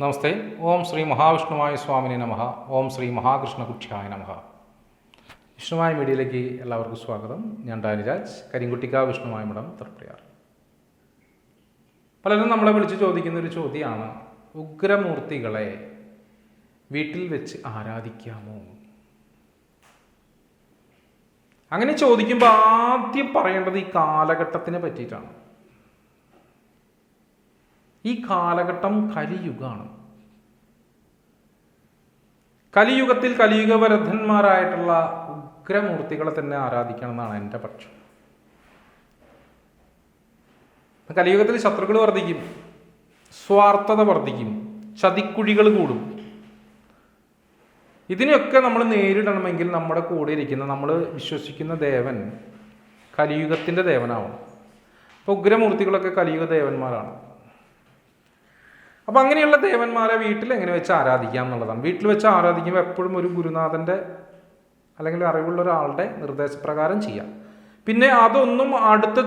നമസ്തേ. ഓം ശ്രീ മഹാവിഷ്ണുവായ സ്വാമിനെ നമഃ. ഓം ശ്രീ മഹാകൃഷ്ണകുക്ഷ്യായ നമഃ. വിഷ്ണുവായ മീഡിയയിലേക്ക് എല്ലാവർക്കും സ്വാഗതം. ഞാൻ ഡാനിരാജ് കരിങ്കുട്ടിക്ക വിഷ്ണുവായ മഠം തൃപ്രയാർ. പലരും നമ്മളെ വിളിച്ച് ചോദിക്കുന്ന ഒരു ചോദ്യമാണ് ഉഗ്രമൂർത്തികളെ വീട്ടിൽ വെച്ച് ആരാധിക്കാമോ? അങ്ങനെ ചോദിക്കുമ്പോൾ ആദ്യം പറയേണ്ടത് ഈ കാലഘട്ടത്തിനെ പറ്റിയിട്ടാണ്. ഈ കാലഘട്ടം കലിയുഗമാണ് കലിയുഗത്തിൽ കലിയുഗവരദ്ധന്മാരായിട്ടുള്ള ഉഗ്രമൂർത്തികളെ തന്നെ ആരാധിക്കണം എന്നാണ് എന്റെ പക്ഷം. കലിയുഗത്തിൽ ശത്രുക്കൾ വർദ്ധിക്കും സ്വാർത്ഥത വർദ്ധിക്കും ചതിക്കുഴികൾ കൂടും. ഇതിനെയൊക്കെ നമ്മൾ നേരിടണമെങ്കിൽ നമ്മുടെ കൂടെ ഇരിക്കുന്ന നമ്മൾ വിശ്വസിക്കുന്ന ദേവൻ കലിയുഗത്തിന്റെ ദേവനാവണം. അപ്പോൾ ഉഗ്രമൂർത്തികളൊക്കെ കലിയുഗ ദേവന്മാരാണ്. അപ്പം അങ്ങനെയുള്ള ദേവന്മാരെ വീട്ടിൽ എങ്ങനെ വെച്ച് ആരാധിക്കാം എന്നുള്ളതാണ്. വീട്ടിൽ വെച്ച് ആരാധിക്കുമ്പോൾ എപ്പോഴും ഒരു ഗുരുനാഥന്റെ അല്ലെങ്കിൽ അറിവുള്ള ഒരാളുടെ നിർദ്ദേശപ്രകാരം ചെയ്യാം. പിന്നെ അതൊന്നും അടുത്ത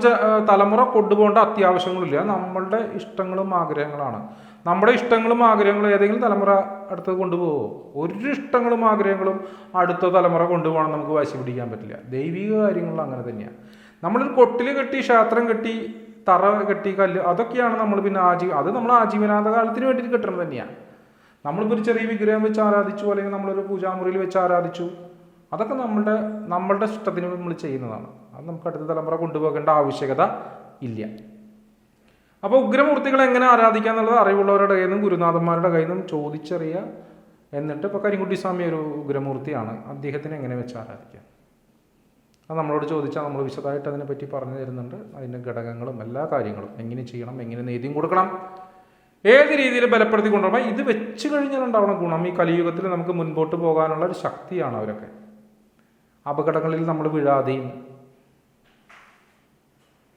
തലമുറ കൊണ്ടുപോകേണ്ട അത്യാവശ്യങ്ങളില്ല. നമ്മളുടെ ഇഷ്ടങ്ങളും ആഗ്രഹങ്ങളാണ്. നമ്മുടെ ഇഷ്ടങ്ങളും ആഗ്രഹങ്ങളും ഏതെങ്കിലും തലമുറ അടുത്തത് കൊണ്ടുപോകുമോ ഒരു ഇഷ്ടങ്ങളും ആഗ്രഹങ്ങളും അടുത്ത തലമുറ കൊണ്ടുപോകണം നമുക്ക് വാശി പിടിക്കാൻ പറ്റില്ല. ദൈവിക കാര്യങ്ങളിൽ അങ്ങനെ തന്നെയാണ് നമ്മളൊരു കൊട്ടിൽ കെട്ടി ക്ഷേത്രം കെട്ടി തറ കെട്ടി കല്ല് അതൊക്കെയാണ് നമ്മൾ പിന്നെ ആജീ അത് നമ്മൾ ആജീവനാന്ത കാലത്തിന് വേണ്ടിയിട്ട് കെട്ടണം തന്നെയാണ്. നമ്മളിപ്പോൾ ഒരു ചെറിയ വിഗ്രഹം വെച്ച് ആരാധിച്ചു അല്ലെങ്കിൽ നമ്മളൊരു പൂജാമുറിയിൽ വെച്ച് ആരാധിച്ചു. അതൊക്കെ നമ്മളുടെ നമ്മളുടെ ഇഷ്ടത്തിന് നമ്മൾ ചെയ്യുന്നതാണ്. അത് നമുക്ക് അടുത്ത തലമുറ കൊണ്ടുപോകേണ്ട ആവശ്യകത ഇല്ല. അപ്പോൾ ഉഗ്രമൂർത്തികളെ എങ്ങനെ ആരാധിക്കുക എന്നുള്ളത് അറിവുള്ളവരുടെ കയ്യിൽ നിന്നും ഗുരുനാഥന്മാരുടെ കയ്യിൽ നിന്നും ചോദിച്ചറിയുക. എന്നിട്ട് ഇപ്പോൾ കരിങ്കുട്ടി സ്വാമി ഒരു ഉഗ്രമൂർത്തിയാണ്. അദ്ദേഹത്തിന് എങ്ങനെ വെച്ച് ആരാധിക്കാം അത് നമ്മളോട് ചോദിച്ചാൽ നമ്മൾ വിശദമായിട്ട് അതിനെപ്പറ്റി പറഞ്ഞു തരുന്നുണ്ട്. അതിന്റെ ഘടകങ്ങളും എല്ലാ കാര്യങ്ങളും. എങ്ങനെ ചെയ്യണം എങ്ങനെ നീതിയും കൊടുക്കണം ഏത് രീതിയിൽ ബലപ്പെടുത്തി കൊണ്ടുവരണം ഇത് വെച്ച് കഴിഞ്ഞാൽ ഉണ്ടാവണം ഗുണം. ഈ കലിയുഗത്തിൽ നമുക്ക് മുൻപോട്ട് പോകാനുള്ള ഒരു ശക്തിയാണ് അവരൊക്കെ. അപകടങ്ങളിൽ നമ്മൾ വീഴാതെയും.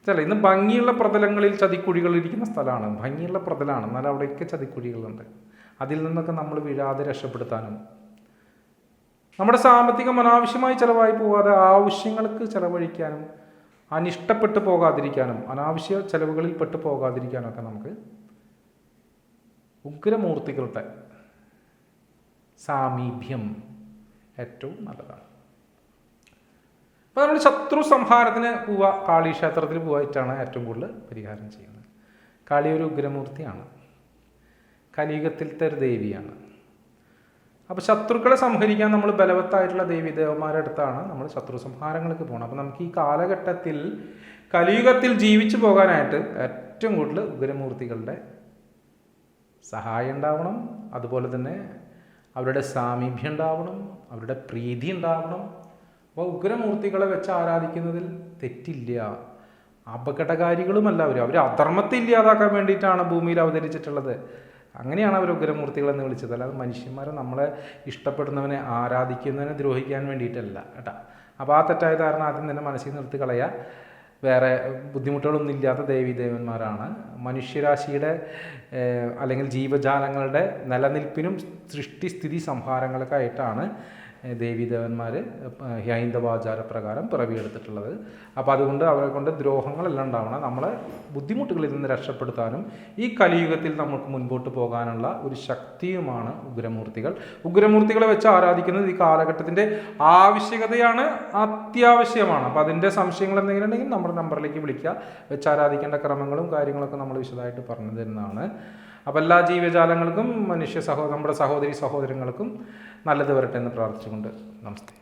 ചില ഇന്ന് ഭംഗിയുള്ള പ്രതലങ്ങളിൽ ചതിക്കുഴികൾ ഇരിക്കുന്ന സ്ഥലമാണ്. ഭംഗിയുള്ള പ്രതലമാണ് എന്നാൽ അവിടെയൊക്കെ ചതിക്കുഴികളുണ്ട്. അതിൽ നിന്നൊക്കെ നമ്മൾ വീഴാതെ രക്ഷപ്പെടുത്താനും നമ്മുടെ സാമ്പത്തികം അനാവശ്യമായി ചിലവായി പോവാതെ ആവശ്യങ്ങൾക്ക് ചിലവഴിക്കാനും അനിഷ്ടപ്പെട്ടു പോകാതിരിക്കാനും അനാവശ്യ ചെലവുകളിൽ പെട്ടു പോകാതിരിക്കാനൊക്കെ നമുക്ക് ഉഗ്രമൂർത്തികളുടെ സാമീപ്യം ഏറ്റവും നല്ലതാണ്. അപ്പോൾ നമ്മൾ ശത്രു സംഹാരത്തിന് പോവുക കാളി ക്ഷേത്രത്തിൽ പോയിട്ടാണ് ഏറ്റവും കൂടുതൽ പരിഹാരം ചെയ്യുന്നത്. കാളി ഒരു ഉഗ്രമൂർത്തിയാണ്. കലിയുഗത്തിലത്തെ ഒരു ദേവിയാണ്. അപ്പോൾ ശത്രുക്കളെ സംഹരിക്കാൻ നമ്മൾ ബലവത്തായിട്ടുള്ള ദേവി ദേവന്മാരുടെ അടുത്താണ് നമ്മൾ ശത്രു സംഹാരങ്ങൾക്ക് പോകണം അപ്പോൾ നമുക്ക് ഈ കാലഘട്ടത്തിൽ കലിയുഗത്തിൽ ജീവിച്ചു പോകാനായിട്ട് ഏറ്റവും കൂടുതൽ ഉഗ്രമൂർത്തികളുടെ സഹായം ഉണ്ടാവണം. അതുപോലെ തന്നെ അവരുടെ സാമീപ്യം ഉണ്ടാവണം അവരുടെ പ്രീതി ഉണ്ടാവണം. അപ്പോൾ ഉഗ്രമൂർത്തികളെ വെച്ച് ആരാധിക്കുന്നതിൽ തെറ്റില്ല. അപകടകാരികളുമല്ല അവർ അവർ അധർമ്മത്തെ ഇല്ലാതാക്കാൻ വേണ്ടിയിട്ടാണ് ഭൂമിയിൽ അവതരിച്ചിട്ടുള്ളത്. അങ്ങനെയാണ് അവർ ഉഗ്രമൂർത്തികളെന്ന് വിളിച്ചത്. അല്ലാതെ മനുഷ്യന്മാരെ നമ്മളെ ഇഷ്ടപ്പെടുന്നവനെ ആരാധിക്കുന്നവനെ ദ്രോഹിക്കാൻ വേണ്ടിയിട്ടല്ല കേട്ടോ. അപ്പോൾ ആ തെറ്റായ ധാരണ ആദ്യം തന്നെ മനസ്സിൽ നിർത്തി കളയുക വേറെ ബുദ്ധിമുട്ടുകളൊന്നും ഇല്ലാത്ത ദേവീദേവന്മാരാണ് മനുഷ്യരാശിയുടെ അല്ലെങ്കിൽ ജീവജാലങ്ങളുടെ നിലനിൽപ്പിനും സൃഷ്ടിസ്ഥിതി സംഹാരങ്ങളൊക്കെ ആയിട്ടാണ് ഏഹ്, ഹൈന്ദവ ആചാരപ്രകാരം പിറവിയെടുത്തിട്ടുള്ളത്. അപ്പോൾ അതുകൊണ്ട് അവരെ കൊണ്ട് ദ്രോഹങ്ങളെല്ലാം ഉണ്ടാവണം. നമ്മളെ ബുദ്ധിമുട്ടുകളിൽ നിന്ന് രക്ഷപ്പെടുത്താനും ഈ കലിയുഗത്തിൽ നമുക്ക് മുൻപോട്ട് പോകാനുള്ള ഒരു ശക്തിയുമാണ് ഉഗ്രമൂർത്തികൾ. ഉഗ്രമൂർത്തികളെ വെച്ച് ആരാധിക്കുന്നത് ഈ കാലഘട്ടത്തിന്റെ ആവശ്യകതയാണ് അത്യാവശ്യമാണ്. അപ്പോൾ അതിന്റെ സംശയങ്ങൾ എന്തെങ്കിലും ഉണ്ടെങ്കിൽ നമ്മുടെ നമ്പറിലേക്ക് വിളിക്കുക. വെച്ച് ആരാധിക്കേണ്ട ക്രമങ്ങളും കാര്യങ്ങളൊക്കെ നമ്മൾ വിശദമായിട്ട് പറഞ്ഞു തരുന്നതാണ്. അപ്പോൾ എല്ലാ ജീവജാലങ്ങൾക്കും മനുഷ്യ സഹോ നമ്മുടെ സഹോദരി സഹോദരങ്ങൾക്കും നല്ലത് വരട്ടെ എന്ന് പ്രാർത്ഥിച്ചുകൊണ്ട് നമസ്തേ.